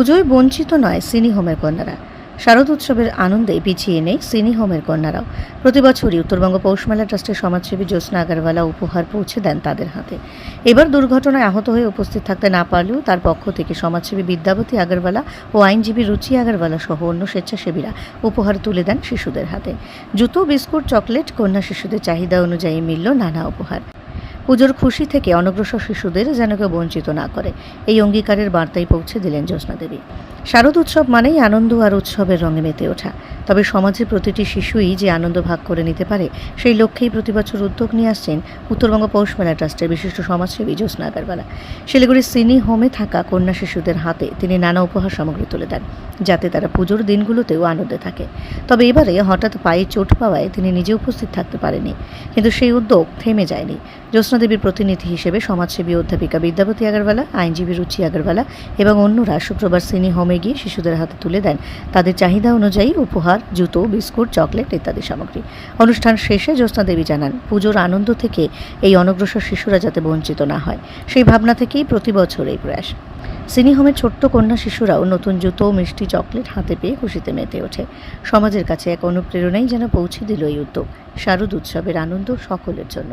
পুজোয় বঞ্চিত নয় সিনি হোমের কন্যারা। শারদ উৎসবের আনন্দে পিছিয়ে নেই সিনি হোমের কন্যারাও। প্রতি বছরই উত্তরবঙ্গ পৌষমেলা ট্রাস্টের সমাজসেবী জ্যোৎস্না আগরওয়ালা উপহার পৌঁছে দেন তাদের হাতে। এবার দুর্ঘটনায় আহত হয়ে উপস্থিত থাকতে না পারলেও তার পক্ষ থেকে সমাজসেবী বিদ্যাবতী আগরওয়ালা ও আইনজীবী রুচি আগরওয়ালা সহ অন্য স্বেচ্ছাসেবীরা উপহার তুলে দেন শিশুদের হাতে। জুতো, বিস্কুট, চকলেট, কন্যা শিশুদের চাহিদা অনুযায়ী মিলল নানা উপহার। পুজোর খুশি থেকে অনগ্রসর শিশুদের যেন কেউ বঞ্চিত না করে। এই অঙ্গীকারের বার্তাই পৌঁছে দিলেন জ্যোৎস্না দেবী। শারদ উৎসব মানেই আনন্দ আর উৎসবের রঙে মেতে ওঠা। তবে সমাজের প্রতিটি শিশুই যে আনন্দ ভাগ করে নিতে পারে, সেই লক্ষ্যেই প্রতি বছর উদ্যোগ নিয়ে আসছেন উত্তরবঙ্গ পৌষ মেলা ট্রাস্টের বিশিষ্ট সমাজসেবী জ্যোৎস্না আগরওয়ালা। শিলিগুড়ির সিনি হোমে থাকা কন্যা শিশুদের হাতে তিনি নানা উপহার সামগ্রী তুলে দেন, যাতে তারা পুজোর দিনগুলোতেও আনন্দে থাকে। তবে এবারে হঠাৎ পায়ে চোট পাওয়ায় তিনি নিজে উপস্থিত থাকতে পারেনি কিন্তু সেই উদ্যোগ থেমে যায়নি। জ্যোৎস্না দেবীর প্রতিনিধি হিসেবে সমাজসেবী অধ্যাপিকা বিদ্যাপতি আগরওয়ালা, আইনজীবী রুচি আগরওয়ালা এবং অন্যরা শুক্রবার সিনি হোমে গিয়ে শিশুদের হাতে তুলে দেন। তাদের চাহিদা অনুযায়ী উপহার, জুতো, বিস্কুট, চকলেট ইত্যাদি সামগ্রী। অনুষ্ঠান শেষে জ্যোৎস্না দেবী জানান, পুজোর আনন্দ থেকে এই অনগ্রসর শিশুরা যাতে বঞ্চিত না হয়। সেই ভাবনা থেকেই প্রতি বছর এই প্রয়াস। সিনি হোমের ছোট্ট কন্যা শিশুরাও নতুন জুতো, মিষ্টি চকলেট হাতে পেয়ে খুশিতে মেতে ওঠে। সমাজের কাছে এক অনুপ্রেরণাই যেন পৌঁছে দিল এই উদ্যোগ। শারদ উৎসবের আনন্দ সকলের জন্য।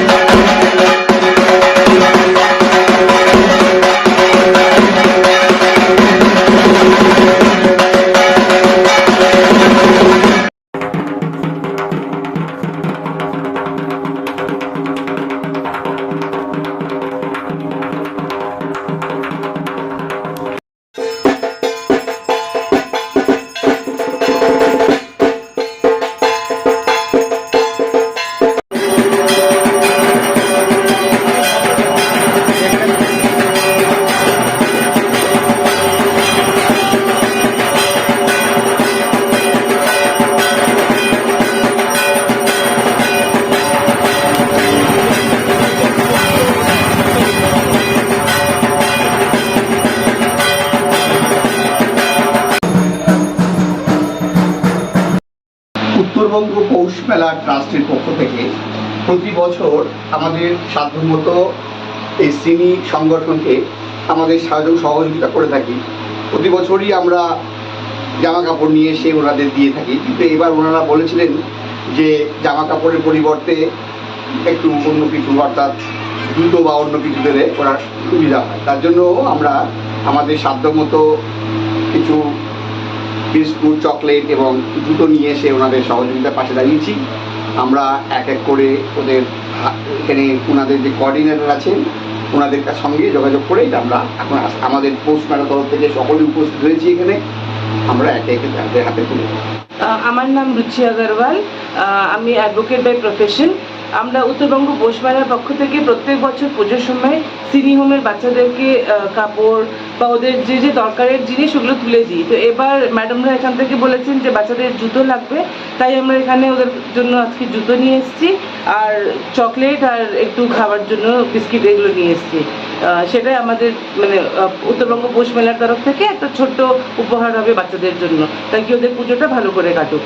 উত্তরবঙ্গ পৌষ মেলা ট্রাস্টের পক্ষ থেকে প্রতি বছর আমাদের সাধ্যমতো এই সিনি সংগঠনকে আমাদের সাহায্য সহযোগিতা করে থাকি। প্রতি বছরই আমরা জামা কাপড় নিয়ে এসে ওনাদের দিয়ে থাকি। কিন্তু এবার ওনারা বলেছিলেন যে জামা কাপড়ের পরিবর্তে একটু অন্য কিছু, অর্থাৎ জুতো বা অন্য কিছু দিলে ওরা সুবিধা হয়। তার জন্য আমরা আমাদের সাধ্যমতো কিছু বিস্কুট চকলেট এবং জুতো নিয়ে এসে ওনাদের সহযোগিতার পাশে দাঁড়িয়েছি। আমরা এক এক করে ওদের এখানে ওনাদের যে কোঅর্ডিনেটর আছেন, ওনাদের সঙ্গে যোগাযোগ করে আমরা এখন আমাদের পোস্ট ম্যানের তরফ থেকে সকলে উপস্থিত হয়েছি এখানে। আমরা একে একে তাদের হাতে তুলে আমার নাম রুচি আগরওয়াল। আমি অ্যাডভোকেট বাই প্রফেশন আমরা উত্তরবঙ্গ বোস মেলার পক্ষ থেকে প্রত্যেক বছর পুজোর সময় সিনি হোমের বাচ্চাদেরকে কাপড় বা ওদের যে যে দরকারের জিনিস ওগুলো তুলে দিই। তো এবার ম্যাডামরা এখান থেকে বলেছেন যে বাচ্চাদের জুতো লাগবে, তাই আমরা এখানে ওদের জন্য আজকে জুতো নিয়ে এসেছি। আর চকলেট আর একটু খাওয়ার জন্য বিস্কিট এগুলো নিয়ে এসেছি। সেটাই আমাদের মানে উত্তরবঙ্গ পৌষ মেলার তরফ থেকে একটা ছোট্ট উপহার হবে বাচ্চাদের জন্য। তাই কি ওদের পুজোটা ভালো করে কাটুক।